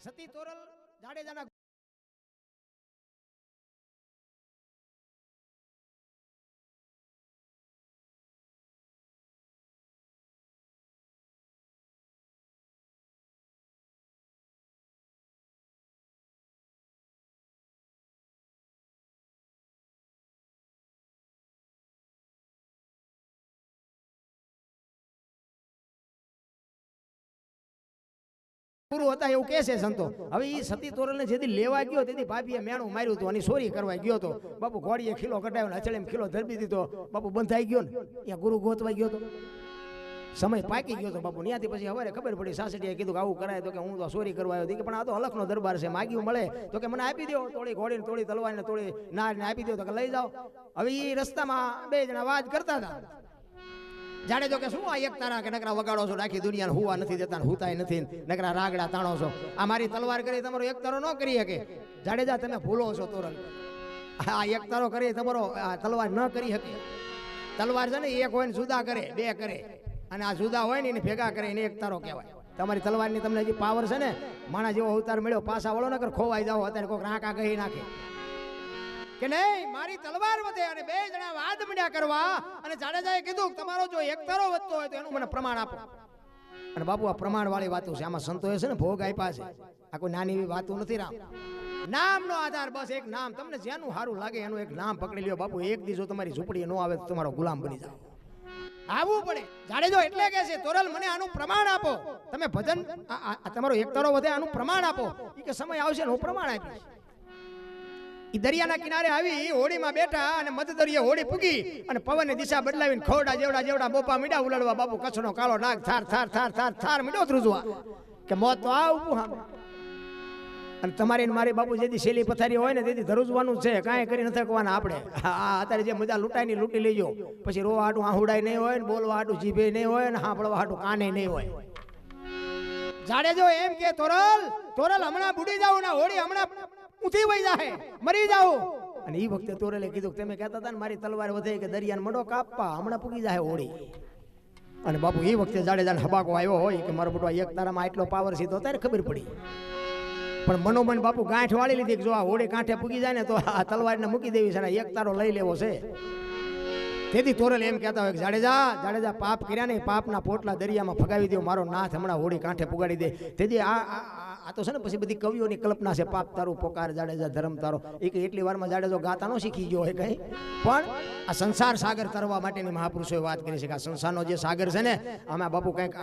સતી તોરલ જાડેજાના પૂરું હતા એવું કહે છે સંતો. હવે એ સતી તોરલને જેથી લેવા ગયો, તેથી ભાભીએ મેણું માર્યું હતું અને સોરી કરવા ગયો હતો. બાપુ ઘોડીએ ખીલો કટાવ્યો અચળે એમ ખીલો ધરબી દીધો. બાપુ બંધાઈ ગયો ને, ત્યાં ગુરુ ગોતવા ગયો હતો સમય પાકી ગયો હતો બાપુ. ત્યાંથી પછી હવે ખબર પડી સાસડીએ કીધું કે આવું કરાય તો કે હું તો સોરી કરવા આવ્યો કે પણ આ તો હલકનો દરબાર છે, માગ્યું મળે. તો કે મને આપી દો. થોડી ઘોડીને થોડી તલવારને થોડી નારને આપી દો તો કે લઈ જાઓ. હવે એ રસ્તામાં બે જણા વાત કરતા હતા. જાણે જો કે શું આ એક તારા કે નકરા વગાડો છો? આખી દુનિયાને હુવા નથી દેતા હુતાય નથી નકરા રાગડા તાણો છો. આ મારી તલવાર કરી તમારો એક તારો ન કરી શકે. જાડેજા તમે ભૂલો છો તોરણ. આ એક તારો કરી તમારો તલવાર ન કરી શકે. તલવાર છે ને એક હોય ને જુદા કરે, બે કરે. અને આ જુદા હોય ને, એને ભેગા કરે, એને એક તારો કહેવાય. તમારી તલવારની તમને જે પાવર છે ને, માણા જેવો અવતાર મળ્યો, પાછા વળો નકર ખોવાઈ જાઓ, અત્યારે કોઈક રાંકા કહી નાખે. કે નહીં, મારી તલવાર વધે અને બે જણા વાદ મળ્યા કરવા. અને જાડેજાએ કીધું તમારો જો એક તારો વધતો હોય તો એનું મને પ્રમાણ આપો. અને બાબુ આ પ્રમાણ વાળી વાતો છે. આમાં સંતોએ છે ને ભોગ આપ્યા છે. આ કોઈ નાની એવી વાતો નથી રામ. નામનો આધાર બસ એક નામ. તમને જેનું સારું લાગે એનું એક નામ પકડી લ્યો. બાપુ, એક દિવસો તમારી ઝૂંપડી ન આવે તો તમારો ગુલામ બની જાવ આવવું પડે. જાડેજો એટલે કે છે, તોરલ, મને આનું પ્રમાણ આપો. તમે ભજન તમારો એક તારો વધે, આનું પ્રમાણ આપો. કે, સમય આવશે હું પ્રમાણ આપીશ. દરિયાના કિનારે આવી હોડીમાં બેઠા અને મધદરિયે હોડી પૂગી અને પવનની દિશા બદલાવીને ખોડા જેવડા જેવડા બોપા મીડા ઉલાડવા બાપુ કચ્છનો કાળો નાગ થાર થાર થાર થાર થાર મીડો ધ્રુજવા. કે મોત તો આ ઉભું સામે અને તમારી મારી બાપુ જેથી શેલી પથારી હોય ને તેથી ધરુજવાનું છે, કાંઈ કરી નથી કવાના આપણે. હા અત્યારે જે મજા લૂંટાઈ લૂંટી લેજો પછી રોવા હાટું આહુડાય નહીં હોય ને બોલવા હાટું જીભે નહીં હોય ને હાંભળવા હાટું કાને નહીં હોય. જાડેજો એમ કે, તોરલ તોરલ હમણાં બુડી જાવ ને હોળી હમણાં ઊંધી વહી જાહે. મરી જાઓ અને એ વખતે તોરેલે કીધું તમે કહેતા હતા ને મારી તલવાર વધે કે દરિયાને મડો કાપવા. હમણાં પૂગી જાહે હોળી. અને બાપુ એ વખતે જાડેજાને હબાકો આવ્યો હોય કે મારો બટવા એક તારામાં આટલો પાવર છે તો ત્યારે ખબર પડી. પણ મનોમન બાપુ ગાંઠ વાળી લીધી કે જો આ હોડી કાંઠે પૂગી જાય ને તો આ તલવારને મૂકી દેવી છે અને એક તારો લઈ લેવો છે. તેથી તોરલ એમ કહેતા હોય કે જાડેજા જાડેજા પાપ કર્યા ને પાપના પોટલા દરિયામાં ફગાવી દો મારો નાથ હમણાં હોડી કાંઠે પુગાડી દે. તેથી આ આ- તો છે ને પછી બધી કવિઓની કલ્પના છે, પાપ તારો પોકાર જાડેજા ધર્મ તારો. એ કે એટલી વારમાં જાડેજો ગાતા નો શીખી ગયો હોય કઈ. પણ આ સંસાર સાગર તરવા માટેની મહાપુરુષોએ વાત કરી છે કે આ સંસારનો જે સાગર છે ને, આમાં બાપુ કંઈક